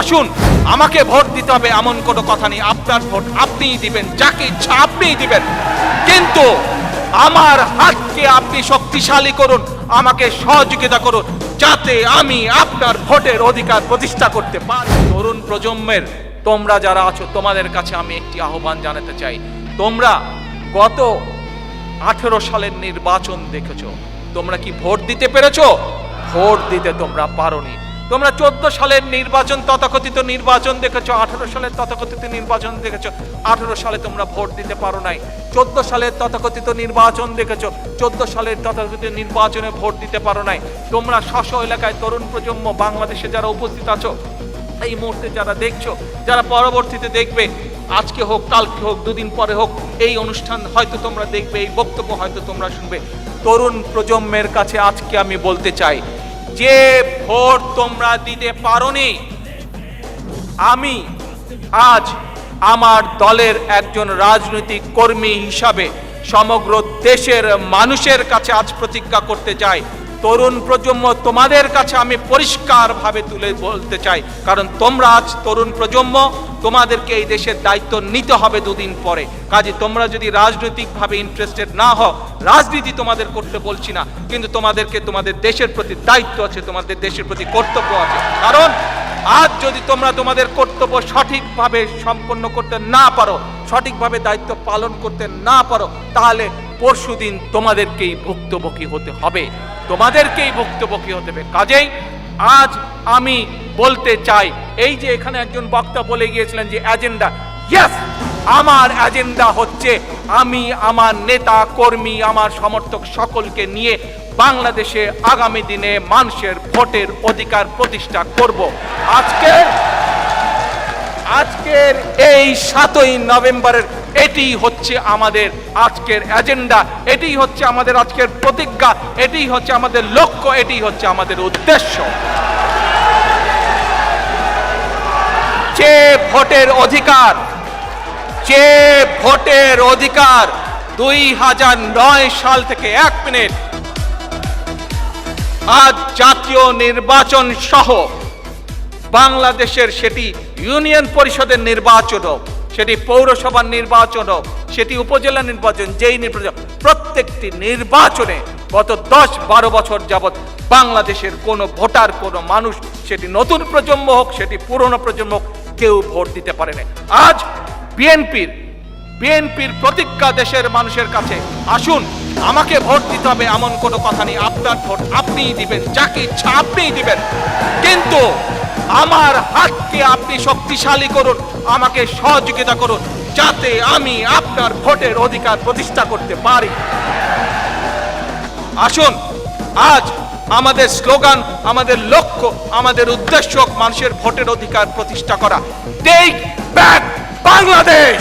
আসুন, আমাকে ভোট দিতে হবে এমন কোনো কথা নেই। আপনার ভোট আপনিই দিবেন, যাকে ইচ্ছা আপনিই দিবেন। কিন্তু আমার হাতকে আপনি শক্তিশালী করুন, আমাকে সহযোগিতা করুন, যাতে আমি আপনার ভোটের অধিকার প্রতিষ্ঠা করতে পারি। তরুণ প্রজন্মের, তোমরা যারা আছো, তোমাদের কাছে আমি একটি আহ্বান জানাতে চাই। তোমরা গত আঠেরো সালের নির্বাচন দেখেছ। তোমরা কি ভোট দিতে পেরেছ? ভোট দিতে তোমরা পারোনি। তোমরা চোদ্দ সালের নির্বাচন, তথাকথিত নির্বাচন দেখেছ, আঠারো সালের তথাকথিত নির্বাচন দেখেছ, আঠারো সালে তোমরা ভোট দিতে পারো নাই। চোদ্দ সালের তথাকথিত নির্বাচন দেখেছ, চোদ্দ সালের তথাকথিত নির্বাচনে ভোট দিতে পারো নাই। তোমরা স্ব এলাকায় তরুণ প্রজন্ম, বাংলাদেশে যারা উপস্থিত আছো, এই মুহূর্তে যারা দেখছ, যারা পরবর্তীতে দেখবে, আজকে হোক, কালকে হোক, দুদিন পরে হোক, এই অনুষ্ঠান হয়তো তোমরা দেখবে, এই বক্তব্য হয়তো তোমরা শুনবে। তরুণ প্রজন্মের কাছে আজকে আমি বলতে চাই যে ভোট তোমরা দিতে পারোনি, আমি আজ আমার দলের একজন রাজনৈতিক কর্মী হিসাবে সমগ্র দেশের মানুষের কাছে আজ প্রতিজ্ঞা করতে চাই। তরুণ প্রজন্ম তোমাদের কাছে আমি পরিষ্কারভাবে তুলে বলতে চাই। কারণ তোমরা আজ তরুণ প্রজন্ম, তোমাদেরকে এই দেশের দায়িত্ব নিতে হবে দুদিন পরে। কাজে তোমরা যদি রাজনৈতিকভাবে ইন্টারেস্টেড না হও, রাজনীতি তোমাদের করতে বলছি না। কিন্তু তোমাদেরকে তোমাদের দেশের প্রতি দায়িত্ব আছে, তোমাদের দেশের প্রতি কর্তব্য আছে। কারণ আজ যদি তোমরা তোমাদের কর্তব্য সঠিকভাবে সম্পন্ন করতে না পারো, সঠিকভাবে দায়িত্ব পালন করতে না পারো, তাহলে পরশুদিন তোমাদেরকেই ভুক্তভোগী হতে হবে। তোমাদেরকেই ভুক্তভোগী হতে হবে। কাজেই আজ আমি বলতে চাই, এই যে এখানে একজন বক্তা বলে গিয়েছিলেন যে এজেন্ডা ইয়েস আমার এজেন্ডা হচ্ছে আমি, আমার নেতা, কর্মী, আমার সমর্থক সকলকে নিয়ে বাংলাদেশে আগামী দিনে মানুষের ভোটের অধিকার প্রতিষ্ঠা করব। আজকে আজকের এই সাতই নভেম্বরের এটি হচ্ছে আমাদের আজকের এজেন্ডা এটি হচ্ছে আমাদের আজকের প্রতিজ্ঞা এটি হচ্ছে আমাদের লক্ষ্য এটি হচ্ছে আমাদের উদ্দেশ্য। যে ভোটের অধিকার, যে ভোটের অধিকার দুই হাজার নয় সাল থেকে এক মিনিট, আজ জাতীয় নির্বাচন সহ বাংলাদেশের সেটি ইউনিয়ন পরিষদের নির্বাচন হোক সেটি পৌরসভার নির্বাচন হোক, সেটি উপজেলা নির্বাচন, যেই নির্বাচন প্রত্যেকটি নির্বাচনে গত দশ বারো বছর যাবৎ বাংলাদেশের কোনো ভোটার, কোনো মানুষ সেটি নতুন প্রজন্ম হোক, সেটি পুরনো প্রজন্ম হোক, কেউ ভোট দিতে পারে না আজ বিএনপির বিএনপির প্রতিজ্ঞা দেশের মানুষের কাছে, আসুন, আমাকে ভোট দিতে হবে এমন কোনো কথা নেই, আপনার ভোট আপনিই দিবেন, যাকে ইচ্ছা আপনিই দিবেন। কিন্তু আমার হাতকে আপনি শক্তিশালী করুন, আমাকে সহযোগিতা করুন, যাতে আমি আপনার ভোটের অধিকার প্রতিষ্ঠা করতে পারি। আসুন, আজ আমাদের স্লোগান, আমাদের লক্ষ্য, আমাদের উদ্দেশ্য মানুষের ভোটের অধিকার প্রতিষ্ঠা করা। Take back Bangladesh!